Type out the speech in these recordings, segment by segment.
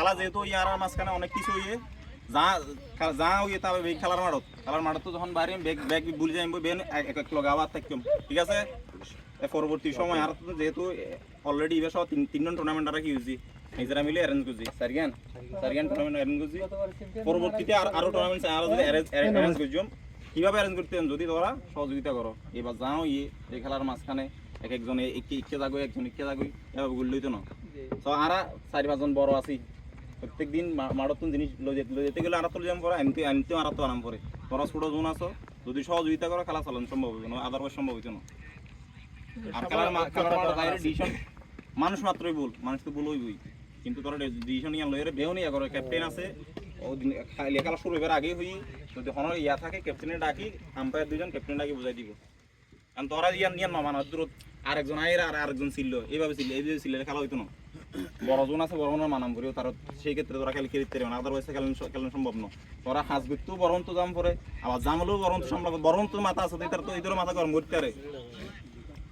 খেলা যেহেতু ইয়ার আর মাঝখানে অনেক কিছু ইয়ে যা যা হইয়ে তবে এই খেলার মাঠত খেলার মাঠত তো যখন বাইরে ব্যাগ ব্যাগ ভুলে যাইব বেন এক এক লগে আবার থাকতাম ঠিক আছে? পরবর্তী সময় আর তো যেহেতু অলরেডি এবার সব তিন তিনজন টুর্নামেন্ট আর কি হয়েছি নিজেরা মিলে অ্যারেঞ্জ করছি। সারিগান সারিগান টুর্নামেন্ট অ্যারেঞ্জ করছি। পরবর্তীতে আর আরও টুর্নামেন্ট আরও যদি অ্যারেঞ্জ করছিলাম কীভাবে অ্যারেঞ্জ করতে যদি তোরা সহযোগিতা করো। এবার যাও ইয়ে এই খেলার মাঝখানে এক একজনে একে ইকে যাগো একজন ইকে যাগো এভাবে গুললই তো না। তো আরা চারি পাঁচজন বড় আছি। প্রত্যেক দিন মাড়তুন জিনিস লই যেতে গেলে আর তো যাম পরে আনতে আনতেও আর আরাম পরে। তোরা ছোট জোন আছো যদি সহযোগিতা করো খেলা চালানো সম্ভব হবে না আদারওয়াইজ সম্ভব হইতো না। আর খেলার খেলার বাইরে ডিসিশন মানুষ মাত্রই ভুল মানুষ তো ভুল হইবই। কিন্তু তোরা ডিসিশন ইয়া লইরে বেও নিয়া করো ক্যাপ্টেন আছে। ও দিন খালি খেলা শুরু হইবার আগে হই যদি হন ইয়া থাকে ক্যাপ্টেনে ডাকি আম্পায়ার দুজন ক্যাপ্টেন ডাকি বুঝাই দিব। কারণ তোরা ইয়ান নিয়ান মামানা দূরত আরেকজন আইরা আর আরেকজন ছিল এইভাবে ছিল এইভাবে ছিল খেলা হইতো না। বড় জন আছে বড় জনের মানাম করিও তার সেই ক্ষেত্রে তোরা খেলে খেলতে পারবে না আদারওয়াইজ খেলেন খেলেন সম্ভব না। তোরা হাঁস বিকতেও বরন্ত জাম পরে আবার জাম হলেও বরন্ত সম্ভব বরন্ত মাথা আছে তার তো ইতর মাথা গরম করতে পারে।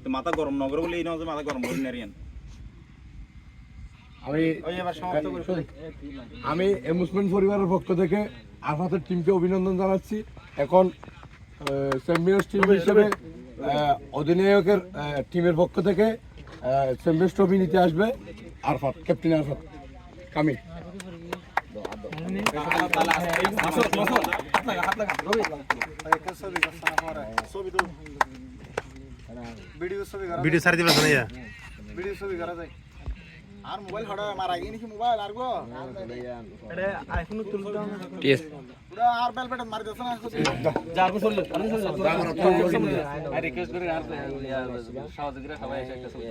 তো মাথা গরম নগর বলে এই নয় যে মাথা গরম করি না রিয়ান। আমি ওই এবার সমাপ্ত করে। শোন, আমি এমুসমেন্ট পরিবারের পক্ষ থেকে আফাতের টিমকে অভিনন্দন জানাচ্ছি। এখন চ্যাম্পিয়ন্স টিম হিসেবে অধিনায়কের টিমের পক্ষ থেকে চ্যাম্পিয়ন্স ট্রফি নিতে আসবে। আরফাত ক্যাপ্টেন আরফাত কামি ভিডিও ছবি করা দিবেন না ভিডিও ছবি করা যায় আর মোবাইল হড়া মারা গিয়ে নাকি মোবাইল আর গো পুরা আর বেল বেটা মারি দিছ না রিকোয়েস্ট করে আর সহযোগীরা সবাই এসে একটা ছবি